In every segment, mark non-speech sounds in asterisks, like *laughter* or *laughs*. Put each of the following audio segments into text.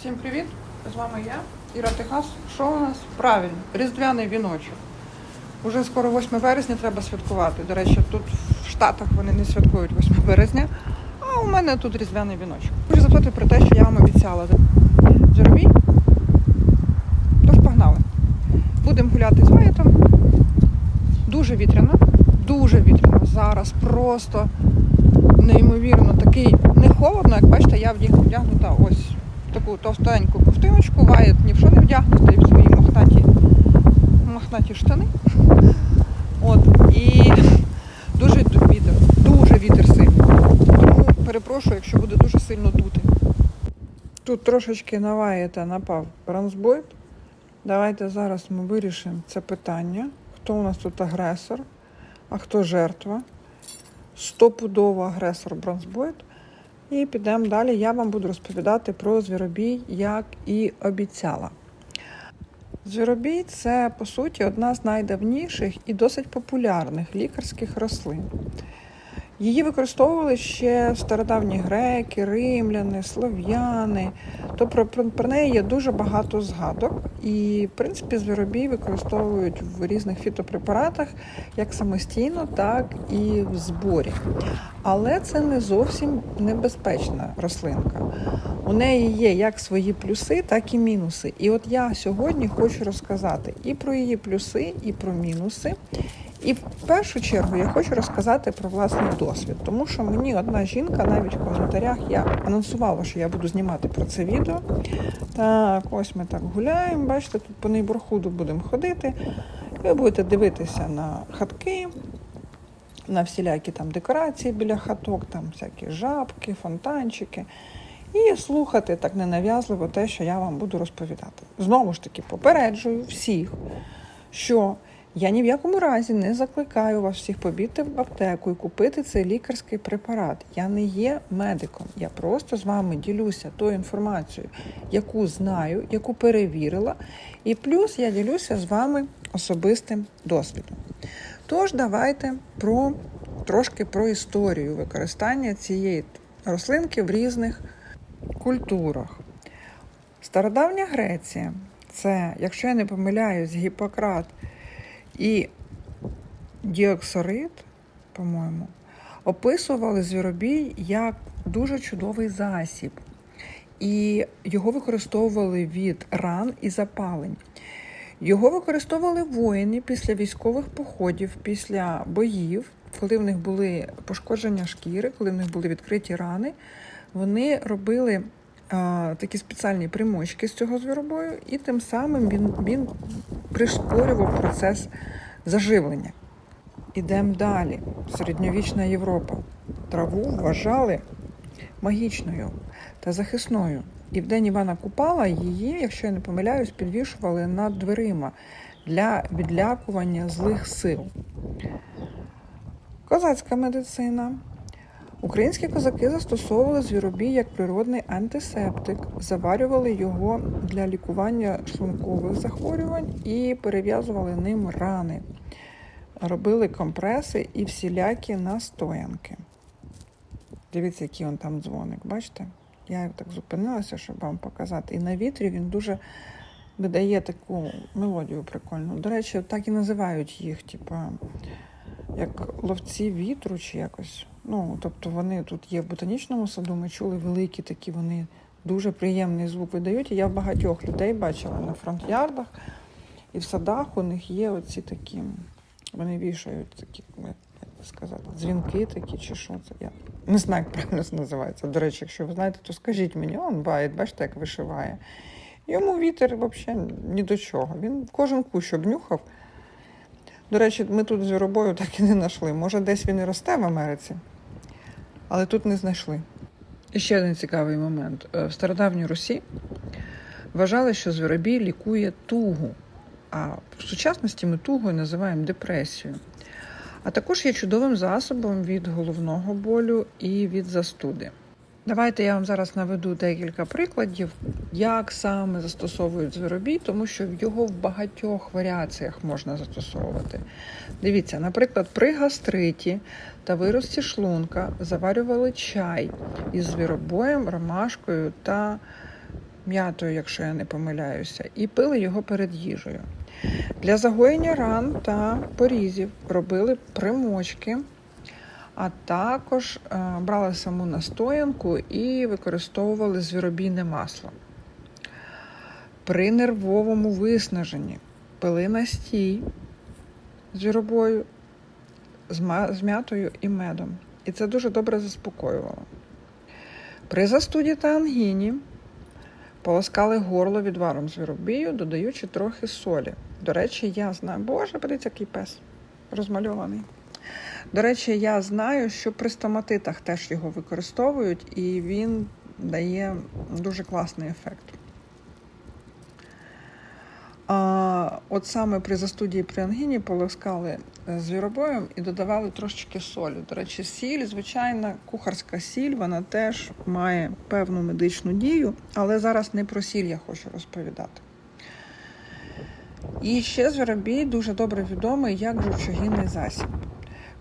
Всім привіт! З вами я, Іра Техас. Що у нас? Правильно, різдвяний віночок. Уже скоро 8 березня треба святкувати. До речі, тут в Штатах вони не святкують 8 березня, а у мене тут різдвяний віночок. Хочу запитати про те, що я вам обіцяла. Журавій? Тож погнали. Будемо гуляти з Ваєтом. Дуже вітряно, дуже вітряно. Зараз просто неймовірно такий не холодно, як бачите, я вдягну- вдягнута ось таку товстеньку ковтиночку, ваєт ні в що не вдягнутий в свої мохнаті, мохнаті штани. От, і дуже вітер, дуже вітер сильний. Тому перепрошую, якщо буде дуже сильно дути. Тут трошечки на ваєта напав бронзбойт. Давайте зараз ми вирішимо це питання. Хто у нас тут агресор, а хто жертва стопудово агресор бронзбойт. І підемо далі. Я вам буду розповідати про звіробій, як і обіцяла. Звіробій це, по суті, одна з найдавніших і досить популярних лікарських рослин. Її використовували ще стародавні греки, римляни, слов'яни. То про, про, про неї є дуже багато згадок. І, в принципі, звіробій використовують в різних фітопрепаратах як самостійно, так і в зборі. Але це не зовсім небезпечна рослинка. У неї є як свої плюси, так і мінуси. І от я сьогодні хочу розказати і про її плюси, і про мінуси. І в першу чергу я хочу розказати про власний досвід, тому що мені одна жінка навіть в коментарях я анонсувала, що я буду знімати про це відео. Так, ось ми так гуляємо. Бачите, тут по нейборхуду будемо ходити. Ви будете дивитися на хатки, на всілякі там декорації біля хаток, там всякі жабки, фонтанчики. І слухати так ненав'язливо те, що я вам буду розповідати. Знову ж таки, попереджую всіх, що я ні в якому разі не закликаю вас всіх побігти в аптеку і купити цей лікарський препарат. Я не є медиком. Я просто з вами ділюся тою інформацією, яку знаю, яку перевірила, і плюс я ділюся з вами особистим досвідом. Тож давайте про трошки про історію використання цієї рослинки в різних культурах. Стародавня Греція це, якщо я не помиляюсь, Гіппократ і Діоксорит, по-моєму, описували звіробій як дуже чудовий засіб. І його використовували від ран і запалень. Його використовували воїни після військових походів, після боїв, коли в них були пошкодження шкіри, коли в них були відкриті рани. Вони робили такі спеціальні примочки з цього звіробою, і тим самим він, він прискорював процес заживлення. Ідемо далі. Середньовічна Європа. Траву вважали магічною та захисною. І в день Івана Купала її, якщо я не помиляюсь, підвішували над дверима для відлякування злих сил. Козацька медицина. Українські козаки застосовували звіробій як природний антисептик, заварювали його для лікування шлункових захворювань і перев'язували ним рани, робили компреси і всілякі настоянки. Дивіться, який он там дзвоник, бачите? Я так зупинилася, щоб вам показати. І на вітрі він дуже видає таку мелодію прикольну. До речі, так і називають їх, типу, як ловці вітру чи якось. Ну, тобто вони тут є в ботанічному саду, ми чули великі такі, вони дуже приємний звук видають. І я багатьох людей бачила на фронт-ярдах і в садах у них є оці такі, вони вішають такі, як сказати, дзвінки такі чи що це. Я не знаю, як правильно це називається. До речі, якщо ви знаєте, то скажіть мені, он бает, бачите, як вишиває. Йому вітер взагалі ні до чого. Він кожен кущ обнюхав. До речі, ми тут звіробою так і не знайшли. Може, десь він і росте в Америці, але тут не знайшли. І ще один цікавий момент. Е, В стародавній Русі вважали, що звіробій лікує тугу, а в сучасності ми тугою називаємо депресію. А також є чудовим засобом від головного болю і від застуди. Давайте я вам зараз наведу декілька прикладів, як саме застосовують звіробій, тому що його в багатьох варіаціях можна застосовувати. Дивіться, наприклад, при гастриті та вирості шлунка заварювали чай із звіробоєм, ромашкою та м'ятою, якщо я не помиляюся, і пили його перед їжею. Для загоєння ран та порізів робили примочки, а також е, брали саму настоянку і використовували звіробійне масло. При нервовому виснаженні пили настій з віробою, з м'ятою і медом. І це дуже добре заспокоювало. При застуді та ангіні полоскали горло відваром з віробію, додаючи трохи солі. До речі, я знаю, боже, подивіться, який пес розмальований. До речі, я знаю, що при стоматитах теж його використовують, і він дає дуже класний ефект. А от саме при застудії при ангіні полоскали е, звіробоєм і додавали трошечки солі. До речі, сіль, звичайна кухарська сіль, вона теж має певну медичну дію, але зараз не про сіль я хочу розповідати. І ще звіробій дуже добре відомий як жовчогінний засіб.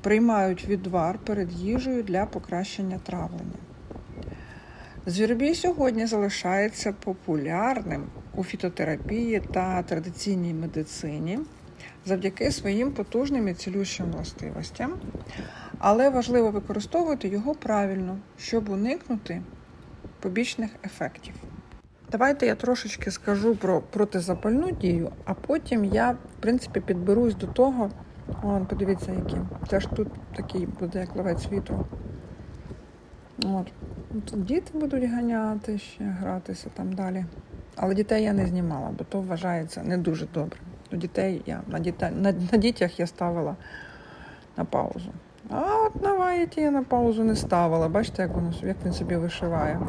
Приймають відвар перед їжею для покращення травлення. Звіробій сьогодні залишається популярним у фітотерапії та традиційній медицині завдяки своїм потужним і цілющим властивостям, але важливо використовувати його правильно, щоб уникнути побічних ефектів. Давайте я трошечки скажу про протизапальну дію, а потім я, в принципі, підберусь до того. Вон, подивіться, які. Це ж тут такий буде як ловець вітру. От. Ну, Тут діти будуть ганяти ще, гратися там далі. Але дітей я не знімала, бо то вважається не дуже добре. До дітей я на, дітей, на, на дітях я ставила на паузу. А от на ваєті я на паузу не ставила. Бачите, як воно як він собі вишиває.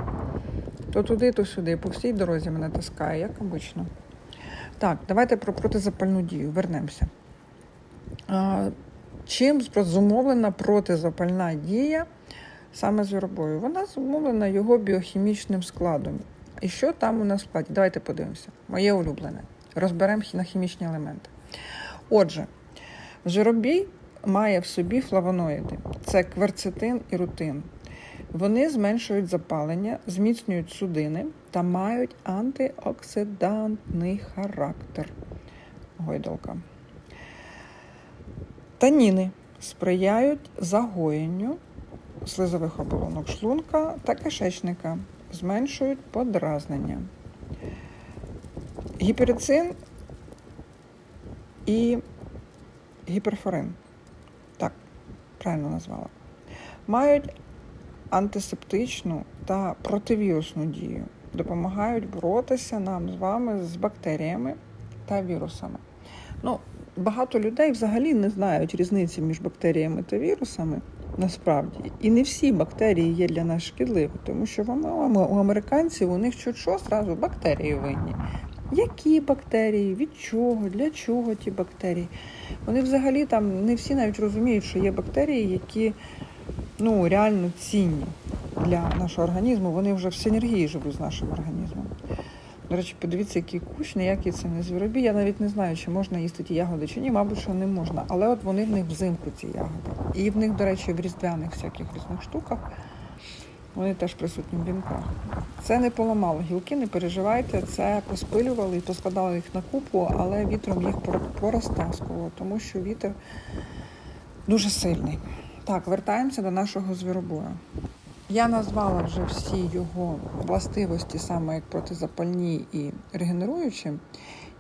То туди, то сюди. По всій дорозі мене таскає, як обично. Так, давайте про протизапальну дію. Вернемося. Чим зумовлена протизапальна дія саме з виробою? Вона зумовлена його біохімічним складом. І що там у нас в складі? Давайте подивимося. Моє улюблене. Розберемо на хімічні елементи. Отже, жиробій має в собі флавоноїди: це кверцетин і рутин. Вони зменшують запалення, зміцнюють судини та мають антиоксидантний характер. Гойдалка. Таніни сприяють загоєнню слизових оболонок шлунка та кишечника, зменшують подразнення. Гіперицин і гіперфорин. Так, правильно назвала. Мають антисептичну та противірусну дію. Допомагають боротися нам з вами з бактеріями та вірусами. Ну, багато людей взагалі не знають різниці між бактеріями та вірусами насправді. І не всі бактерії є для нас шкідливі, тому що у американців у них що зразу бактерії винні. Які бактерії, від чого, для чого ті бактерії? Вони взагалі там не всі навіть розуміють, що є бактерії, які ну, реально цінні для нашого організму. Вони вже в синергії живуть з нашим організмом. До речі, подивіться, який кущ, ніякий це не звіробій. Я навіть не знаю, чи можна їсти ті ягоди, чи ні, мабуть, що не можна. Але от вони в них взимку ці ягоди. І в них, до речі, в різдвяних всяких різних штуках. Вони теж присутні в вінках. Це не поламало гілки, не переживайте, це поспилювали і поскладали їх на купу, але вітром їх порозтаскувало, тому що вітер дуже сильний. Так, вертаємося до нашого звіробою. Я назвала вже всі його властивості, саме як протизапальні і регенеруючі,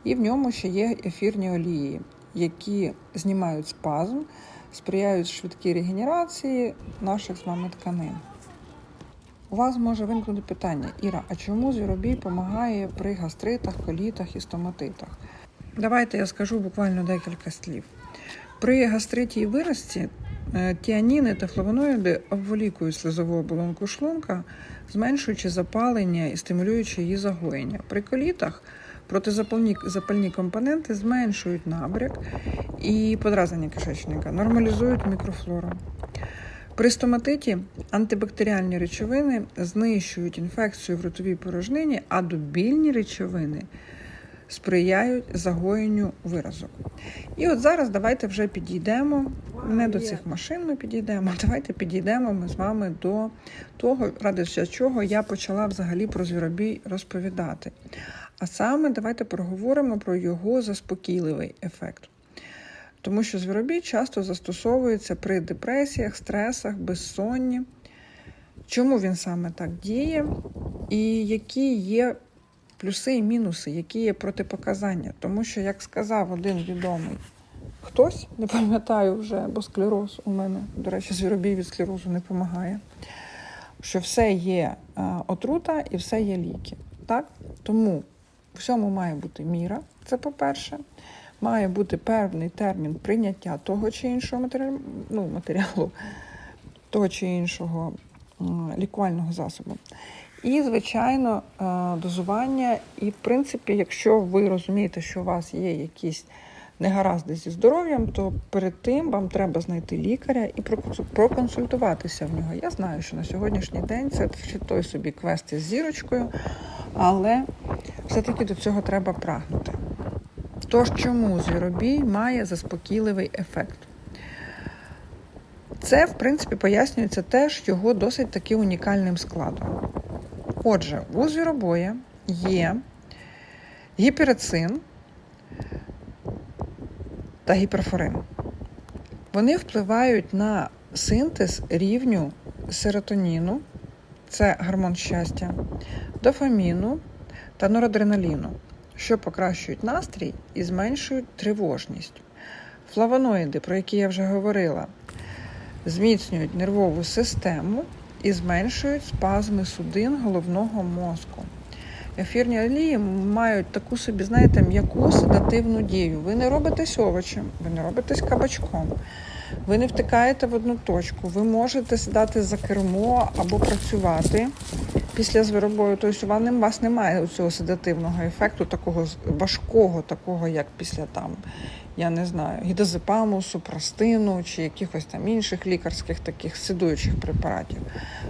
і в ньому ще є ефірні олії, які знімають спазм, сприяють швидкій регенерації наших з вами тканин. У вас може виникнути питання, Іра, а чому звіробій допомагає при гастритах, колітах і стоматитах? Давайте я скажу буквально декілька слів. При гастриті і виразці тіаніни та флавоноїди обволікують слизову оболонку шлунка, зменшуючи запалення і стимулюючи її загоєння. При колітах протизапальні запальні компоненти зменшують набряк і подразнення кишечника, нормалізують мікрофлору. При стоматиті антибактеріальні речовини знищують інфекцію в ротовій порожнині, а добільні речовини сприяють загоєнню виразок. І от зараз давайте вже підійдемо. Не до цих машин ми підійдемо. Давайте підійдемо ми з вами до того, ради чого я почала взагалі про звіробій розповідати. А саме давайте проговоримо про його заспокійливий ефект. Тому що звіробій часто застосовується при депресіях, стресах, безсонні. Чому він саме так діє, і які є плюси і мінуси, які є протипоказання. Тому що, як сказав один відомий хтось, не пам'ятаю вже, бо склероз у мене, до речі, звіробій від склерозу не допомагає, що все є отрута і все є ліки. Так? Тому всьому має бути міра, це по-перше. Має бути певний термін прийняття того чи іншого матеріалу, ну, матеріалу того чи іншого лікувального засобу. І, звичайно, дозування. І, в принципі, якщо ви розумієте, що у вас є якісь негаразди зі здоров'ям, то перед тим вам треба знайти лікаря і проконсультуватися в нього. Я знаю, що на сьогоднішній день це ще той собі квест із зірочкою, але все-таки до цього треба прагнути. Тож, чому звіробій має заспокійливий ефект? Це, в принципі, пояснюється теж його досить таки унікальним складом. Отже, у звіробоя є гіперецин та гіперфорин. Вони впливають на синтез рівню серотоніну, це гормон щастя, дофаміну та норадреналіну, що покращують настрій і зменшують тривожність. Флавоноїди, про які я вже говорила, зміцнюють нервову систему і зменшують спазми судин головного мозку. Ефірні олії мають таку собі, знаєте, м'яку седативну дію. Ви не робитесь овочем, ви не робитесь кабачком, ви не втикаєте в одну точку, ви можете сідати за кермо або працювати після звиробою. Тобто у вас немає цього седативного ефекту, такого важкого, такого, як після там я не знаю, гідозепаму, супрастину чи якихось там інших лікарських таких сидуючих препаратів.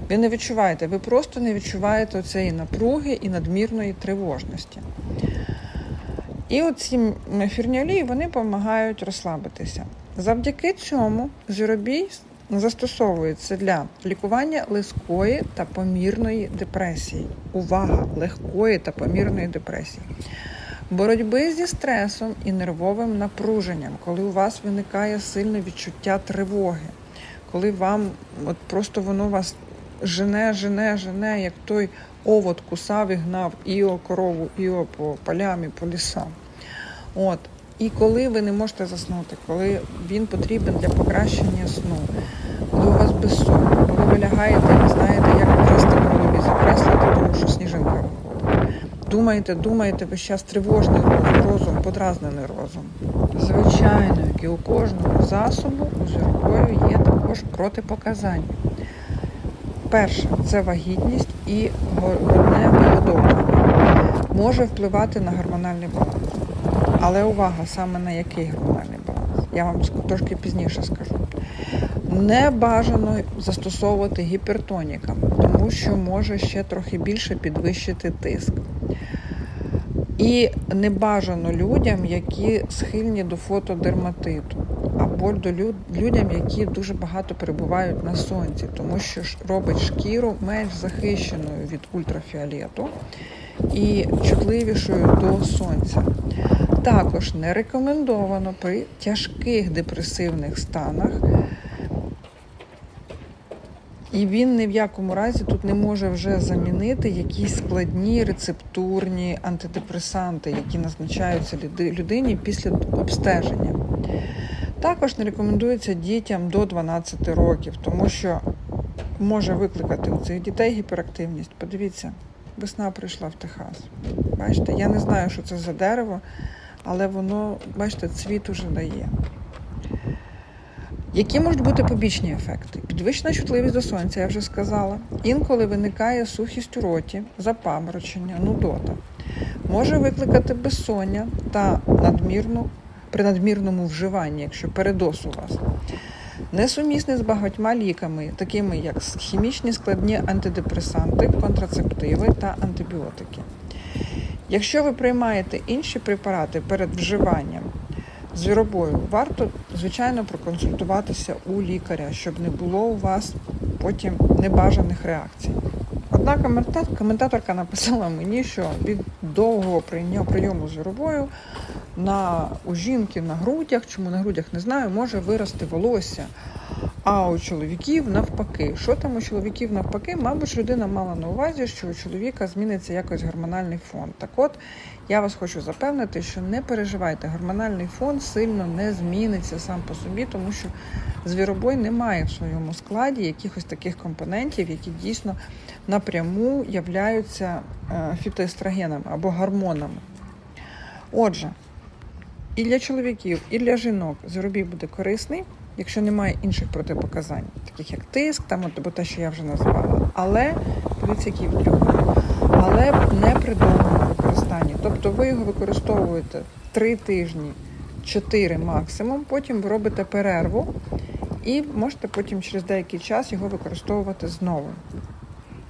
Ви не відчуваєте, ви просто не відчуваєте цієї напруги і надмірної тривожності. І оці ефірні олії вони допомагають розслабитися. Завдяки цьому жиробій застосовується для лікування легкої та помірної депресії. Увага! Легкої та помірної депресії боротьби зі стресом і нервовим напруженням, коли у вас виникає сильне відчуття тривоги, коли вам от просто воно вас жене, жене, жене, як той овод кусав і гнав іо корову, іо по полям і по лісам. От. І коли ви не можете заснути, коли він потрібен для покращення сну, коли у вас безсоння, коли ви лягаєте і не знаєте, як хрест голові закреслити, тому що сніжинка виходить. Думаєте, думаєте, весь час тривожний розум, подразнений розум. Звичайно, як і у кожного засобу у зіркою є також протипоказання. Перше це вагітність і грудне вигодовування. Може впливати на гормональний баланс. Але увага саме на який гормональний баланс? Я вам трошки пізніше скажу. Не бажано застосовувати гіпертонікам, тому що може ще трохи більше підвищити тиск. І не бажано людям, які схильні до фотодерматиту, або до людям, які дуже багато перебувають на сонці, тому що робить шкіру менш захищеною від ультрафіолету і чутливішою до сонця. Також не рекомендовано при тяжких депресивних станах і він ні в якому разі тут не може вже замінити якісь складні рецептурні антидепресанти, які назначаються людині після обстеження. Також не рекомендується дітям до 12 років, тому що може викликати у цих дітей гіперактивність. Подивіться, весна прийшла в Техас. Бачите, я не знаю, що це за дерево, але воно, бачите, цвіт уже дає. Які можуть бути побічні ефекти? Підвищена чутливість до сонця, я вже сказала. Інколи виникає сухість у роті, запаморочення, нудота. Може викликати безсоння та надмірну, при надмірному вживанні, якщо передос у вас. Несумісний з багатьма ліками, такими як хімічні складні антидепресанти, контрацептиви та антибіотики. Якщо ви приймаєте інші препарати перед вживанням звіробою, варто, звичайно, проконсультуватися у лікаря, щоб не було у вас потім небажаних реакцій. Одна коментаторка написала мені, що від довгого прийому звіробою на у жінки на грудях, чому на грудях не знаю, може вирости волосся. А у чоловіків навпаки. Що там у чоловіків навпаки? Мабуть, людина мала на увазі, що у чоловіка зміниться якось гормональний фон. Так от я вас хочу запевнити, що не переживайте, гормональний фон сильно не зміниться сам по собі, тому що звіробой не має в своєму складі якихось таких компонентів, які дійсно напряму являються е, фітоестрогенами або гормонами. Отже, і для чоловіків, і для жінок звіробій буде корисний, якщо немає інших протипоказань, таких як тиск, там або те, що я вже називала. Але дивіться, який. Але не при довгому використанні. Тобто ви його використовуєте 3 тижні, 4 максимум, потім ви робите перерву і можете потім через деякий час його використовувати знову.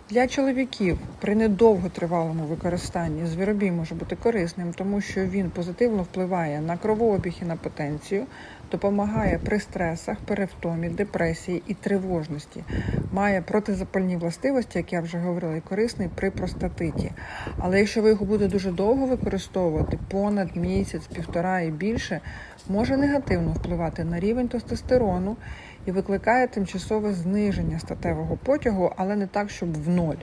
Для чоловіків при недовготривалому використанні звіробій може бути корисним, тому що він позитивно впливає на кровообіг і на потенцію, допомагає при стресах, перевтомі, депресії і тривожності, має протизапальні властивості, як я вже говорила, і корисний при простатиті. Але якщо ви його будете дуже довго використовувати, понад місяць, півтора і більше, може негативно впливати на рівень тестостерону і викликає тимчасове зниження статевого потягу, але не так, щоб в ноль.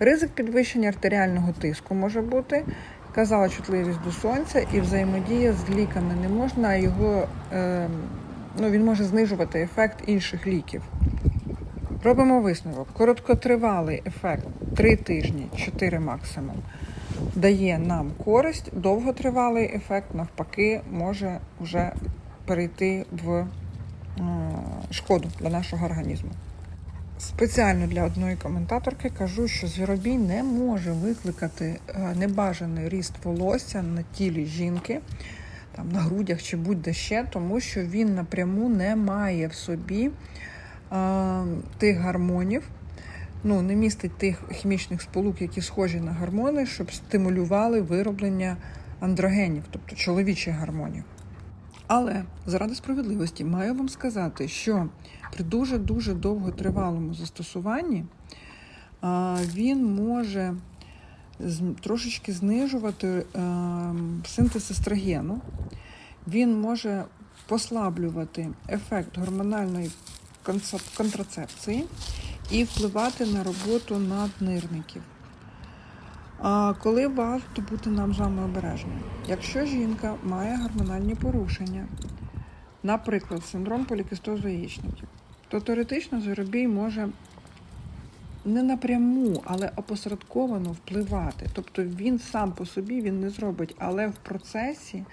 Ризик підвищення артеріального тиску може бути, казала чутливість до сонця, і взаємодія з ліками не можна, а його е, ну, він може знижувати ефект інших ліків. Робимо висновок. Короткотривалий ефект 3 тижні, 4 максимум, дає нам користь, довготривалий ефект, навпаки, може вже перейти в шкоду для нашого організму. Спеціально для одної коментаторки кажу, що звіробій не може викликати е, небажаний ріст волосся на тілі жінки, там на грудях чи будь-де ще, тому що він напряму не має в собі е, тих гормонів, ну не містить тих хімічних сполук, які схожі на гормони, щоб стимулювали вироблення андрогенів, тобто чоловічих гормонів. Але заради справедливості маю вам сказати, що при дуже-дуже довготривалому застосуванні він може трошечки знижувати е, синтез естрогену, він може послаблювати ефект гормональної контрацепції і впливати на роботу наднирників. А коли варто бути нам з вами обережним? Якщо жінка має гормональні порушення, наприклад, синдром полікістозу яєчників, то теоретично звіробій може не напряму, але опосередковано впливати. Тобто він сам по собі він не зробить, але в процесі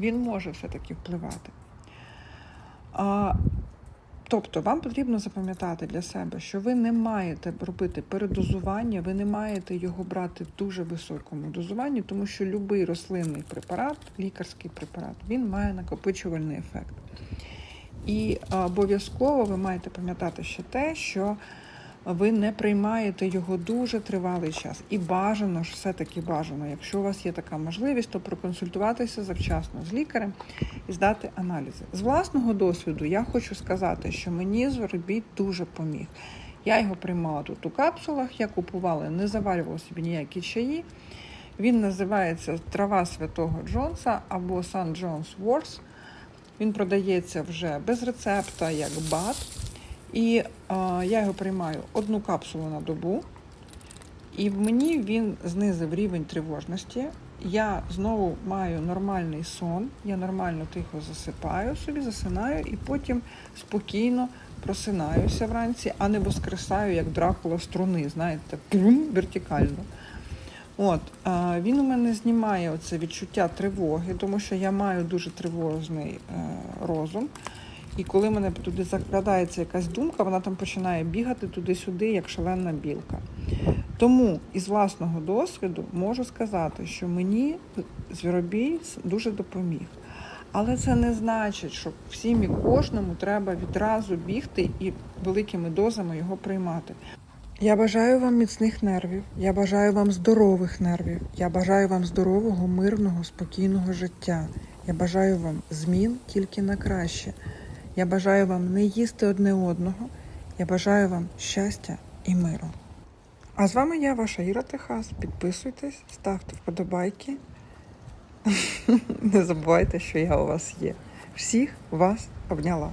він може все-таки впливати. А, Тобто вам потрібно запам'ятати для себе, що ви не маєте робити передозування, ви не маєте його брати в дуже високому дозуванні, тому що будь-який рослинний препарат, лікарський препарат, він має накопичувальний ефект. І обов'язково ви маєте пам'ятати ще те, що ви не приймаєте його дуже тривалий час. І бажано ж все-таки бажано, якщо у вас є така можливість, то проконсультуватися завчасно з лікарем і здати аналізи. З власного досвіду я хочу сказати, що мені зробіть дуже поміг. Я його приймала тут у капсулах, я купувала, не заварювала собі ніякі чаї. Він називається Трава Святого Джонса або Сан Джонс Ворс. Він продається вже без рецепта, як бат. І е, я його приймаю одну капсулу на добу. І мені він знизив рівень тривожності. Я знову маю нормальний сон, я нормально тихо засипаю собі, засинаю і потім спокійно просинаюся вранці, а не воскресаю, як дракула струни, знаєте, вертикально. От, а, він у мене знімає оце відчуття тривоги, тому що я маю дуже тривожний е, розум. І коли мене туди закрадається якась думка, вона там починає бігати туди-сюди, як шалена білка. Тому із власного досвіду можу сказати, що мені звіробій дуже допоміг. Але це не значить, що всім і кожному треба відразу бігти і великими дозами його приймати. Я бажаю вам міцних нервів. Я бажаю вам здорових нервів. Я бажаю вам здорового, мирного, спокійного життя. Я бажаю вам змін тільки на краще. Я бажаю вам не їсти одне одного. Я бажаю вам щастя і миру. А з вами я, ваша Іра Техас. Підписуйтесь, ставте вподобайки. *laughs* Не забувайте, що я у вас є. Всіх вас обняла.